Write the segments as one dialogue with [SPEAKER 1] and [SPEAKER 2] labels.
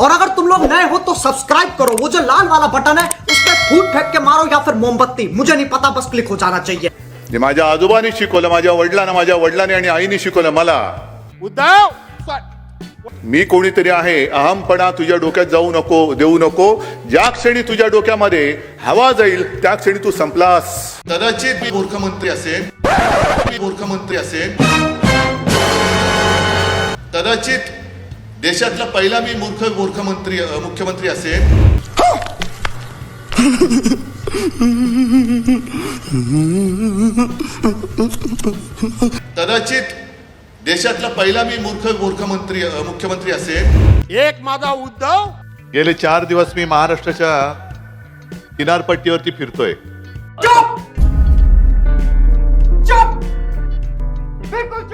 [SPEAKER 1] और अगर तुम लोग नए हो तो सब्सक्राइब करो। वो जो लाल वाला बटन है उस पर फूट फेंक के मारो या फिर मोमबत्ती। मुझे नहीं पता बस क्लिक हो जाना चाहिए।
[SPEAKER 2] जे माझ्या आजोबांनी शिकवलं माझ्या वडिलांना माझ्या वडिलांनी आणि आईने शिकवलं मला।
[SPEAKER 3] उद्धव
[SPEAKER 2] मी कोणीतरी आहे अहमपणा तुझ्या डोक्यात जाऊ नको देऊ नको. ज्या क्षणी तुझ्या डोक्यामध्ये हवा जाईल त्या क्षणी तू संपलास. कदाचित मी मूर्खमंत्री असेल मी मूर्खमंत्री असेल कदाचित देशातला पहिला मी मूर्ख मूर्खमंत्री अ, मुख्यमंत्री असेल कदाचित देशातला पहिला मी मूर्ख मूर्खमंत्री अ, मुख्यमंत्री असेल
[SPEAKER 3] एक माझा उद्धव?
[SPEAKER 2] गेले चार दिवस मी महाराष्ट्राच्या किनारपट्टीवरती फिरतोय.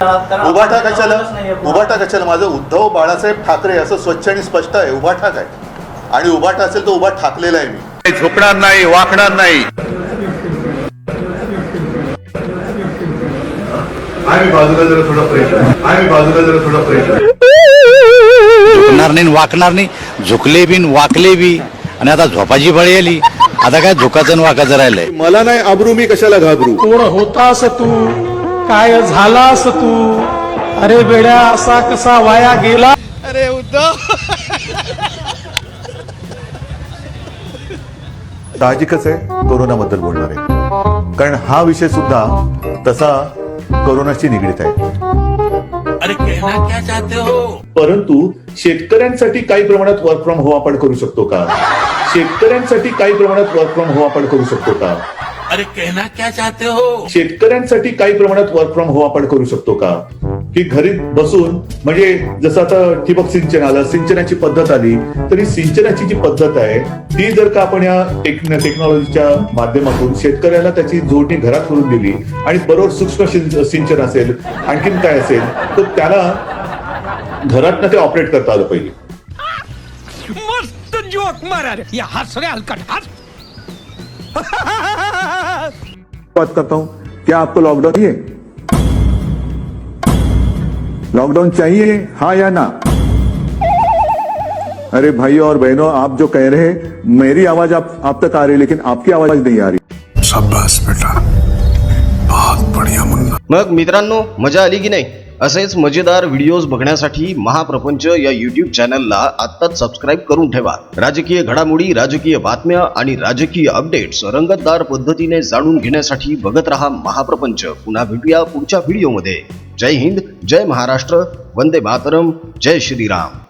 [SPEAKER 2] उभाटा कशाला? उभाटा कशाला? माझं उद्धव बाळासाहेब ठाकरे असं स्वच्छ आणि स्पष्ट आहे. उभाटा काय? आणि उभाटा असेल तर उभा ठाकलेला आहे मी. झोपणार नाही वाकणार नाही. आम्ही बाजूला जरा थोडा प्रयत्न. आम्ही बाजूला जरा थोडा प्रयत्न.
[SPEAKER 4] झुकणार नाही वाकणार नाही. झुकले बी वाकले बी. आणि आता झोपाची बळी आली. आता काय झोकाचं वाकाचं राहिलंय?
[SPEAKER 2] मला नाही आबरू मी कशाला घाबरू?
[SPEAKER 5] कोण होतास तू? काय झालास तू? अरे बेड्या असा कसा वाया गेला?
[SPEAKER 3] अरे उद्धव.
[SPEAKER 2] साहजिकच आहे कोरोनाबद्दल बोलणार आहे. कारण हा विषय सुद्धा तसा कोरोनाशी निगडीत आहे.
[SPEAKER 6] परंतु शेतकऱ्यांसाठी काही प्रमाणात वर्क फ्रॉम होम आपण करू शकतो का? शेतकऱ्यांसाठी काही प्रमाणात वर्क फ्रॉम होम आपण करू शकतो का?
[SPEAKER 7] अरे कहना क्या चाहते हो?
[SPEAKER 6] शेतकऱ्यांसाठी काही प्रमाणात वर्क फ्रॉम होम आपण करू शकतो का? की घरी बसून म्हणजे जसं आता ठिबक सिंचन आलं सिंचनाची पद्धत आली तरी सिंचनाची जी पद्धत आहे ती जर का आपण या टेक- टेक्नॉलॉजीच्या माध्यमातून शेतकऱ्याला त्याची जोडणी घरात करून दिली आणि बरोबर सूक्ष्म सिंचन असेल आणखीन काय असेल तर त्याला घरातनं ते ऑपरेट करता आलं पाहिजे.
[SPEAKER 5] मस्त जोक मारा रे. या हस रे हलकट. हस
[SPEAKER 8] बात करता हूँ। क्या आपको लॉकडाउन चाहिए? लॉकडाउन चाहिए हाँ या ना? अरे भाइयों और बहनों आप जो कह रहे हैं मेरी आवाज़ आप आप तक आ रही है लेकिन आपकी आवाज़ नहीं आ रही।
[SPEAKER 9] शाबाश बेटा। बहुत बढ़िया मुन्ना।
[SPEAKER 10] मग मित्रांनो मज़ा आली की नाही? असेच मजेदार व्हिडिओज बघण्यासाठी महाप्रपंच या युट्यूब चॅनलला आत्ताच सबस्क्राईब करून ठेवा. राजकीय घडामोडी राजकीय बातम्या आणि राजकीय अपडेट्स रंगतदार पद्धतीने जाणून घेण्यासाठी बघत रहा महाप्रपंच. पुन्हा भेटूया पुढच्या व्हिडिओमध्ये जय हिंद जय महाराष्ट्र वंदे मातरम जय श्रीराम.